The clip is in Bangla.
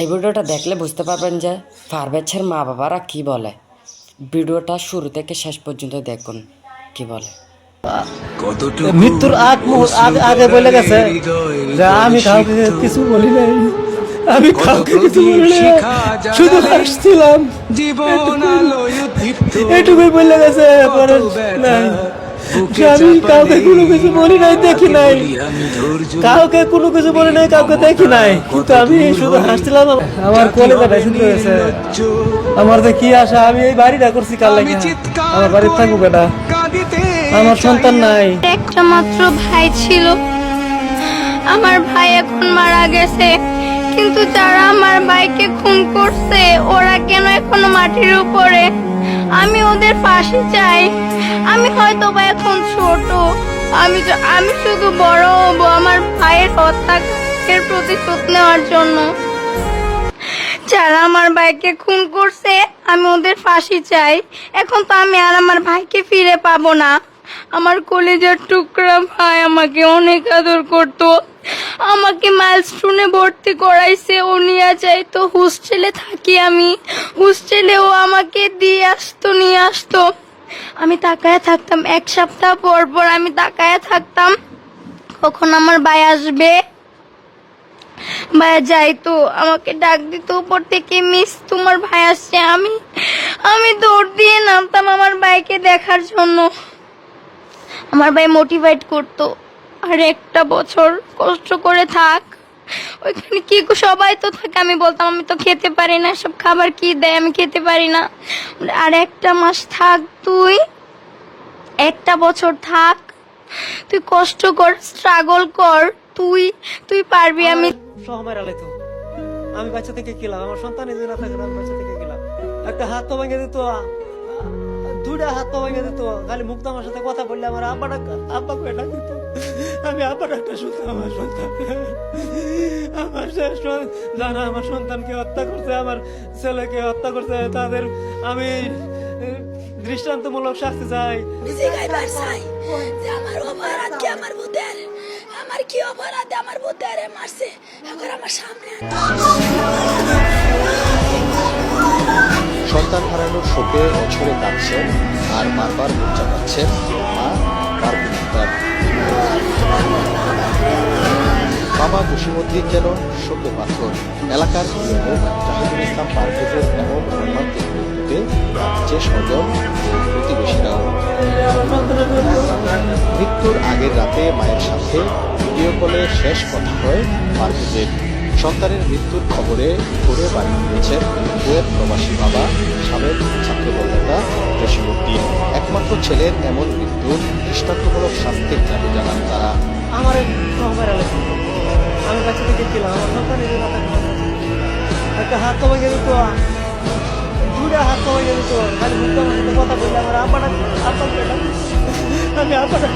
এই ভিডিওটা দেখলে বুঝতে পারবেন যে পারভেজের মা বাবারা কি বলে। ভিডিওটা শুরু থেকে শেষ পর্যন্ত দেখুন কি বলে। মৃত্যুর আগ মুহূর্ত আগে আগে বলে গেছে যে আমি কাউকে কিছু বলি নাই। আমি কাউকে কিছু বলি নাই। শুধু হাসছিলাম। জীবন এটুকুই বলে গেছে পরে নাই। আমি কাউকে কোনো কিছু বলি নাই দেখি নাই। কাউকে কোনো কিছু বলি নাই কাউকে দেখি নাই। কিন্তু আমি শুধু হাসছিলাম আমার কলেজটা শুনতে হয়েছে। আমার যে কি আশা আমি এই বাড়িটা করছি কাল লাগে আমার বাড়ি থাকুক এটা আমার সন্তান নাই। একটা মাত্র ভাই ছিল। আমার ভাই এখন মারা গেছে। কিন্তু যারা আমার ভাইকে খুন করছে ওরা কেন এখনও মাটির উপরে? আমি ওদের পাশে চাই। আমি হয়তো বা এখন ছোট। আমি আমি শুধু বড় হব আমার ভাইয়ের হত্যার প্রতিশোধ নেওয়ার জন্য। যারা আমার ভাইকে খুন করছে, আমি ওদের ফাঁসি চাই। এখন তো আমি আর আমার ভাইকে ফিরে পাবো না। আমার কলেজের টুকরা ভাই আমাকে অনেক আদর করত। আমাকে মাইলস্টোনে ভর্তি করাইছে, ও নিয়ে যাইতো হোস্টেলে থাকি আমি। হোস্টেলে ও আমাকে দিয়ে আসতো, নিয়ে আসতো। আমি তাকায় থাকতাম, এক সপ্তাহ পর পর আমি তাকায় থাকতাম। কখন আমার ভাই আসবে? ভাইয়া যাইতো আমাকে ডাক দিত উপর থেকে, মিস, তোমার ভাই আসছে। আমি আমি দৌড় দিয়ে নামতাম আমার ভাইকে দেখার জন্য। আমার ভাই মোটিভেট করতো। আর একটা বছর কষ্ট করে থাক। ওইখানে কি সবাই তো থাকে আমি বলতাম আমি তো খেতে পারি না সব খাবার কি দেয় আমি খেতে পারি না। আর একটা মাস থাক তুই একটা বছর থাক তুই কষ্ট কর স্ট্রাগল কর তুই তুই পারবি আমি সহমায় আলাই তো। আমি বাচ্চা থেকে গেলাম আমার সন্তান না থাকে আমি বাচ্চা থেকে গেলাম একটা হাত তো ভেঙে দিত। দুইটা হাত তো ভেঙে দিত। খালি মুক্ত আমার সাথে কথা বললে আমার আব্বা ডাক দিত আমি আব্বা ডাকটা শুনতাম আমার সন্তান। আমার শেষ আমার সন্তানকে হত্যা করছে, আমার ছেলেকে হত্যা করছে, তাদের আমি দৃষ্টান্তমূলক শাস্তি চাই। আমার অপরাধ কি আমার বুদ্ধের আমার কি অপরাধ? আমার বুদ্ধের মারছে। এখন আমার সামনে সন্তান হারানোর শোকে অছরে কাঁদছেন আর বারবার বুক চাপাচ্ছেন মা পার্বতীতার মামা কুশিমদ্দিন যেন শোকে পাথর। এলাকার জাহিদুল ইসলাম পারভেজের এমন রোমান্টিক মৃত্যুতে যে স্বজন প্রতিবেশীরাও। মৃত্যুর আগের রাতে মায়ের সাথে ভিডিও কলে শেষ কথা হয় পারভেজের সন্তানের মৃত্যুর খবরে ঘুরে বাড়ি ফিরেছেন কুয়েত প্রবাসী বাবা সাবেক ছাত্রদল নেতা জসিমুদ্দিন একমাত্র ছেলের এমন মৃত্যুর দৃষ্টান্তমূলক শাস্তির দাবি জানান তারা। আমার তো আমি বাচ্চা থেকে গেলাম আমার সন্তান যদি না থাকে একটা হাত তো ভেঙে দিত আ- দুইটা হাত তো ভেঙে দিত খালি মুক্ত কথা বললে আমার আব্বা করে আমি আব্বাটা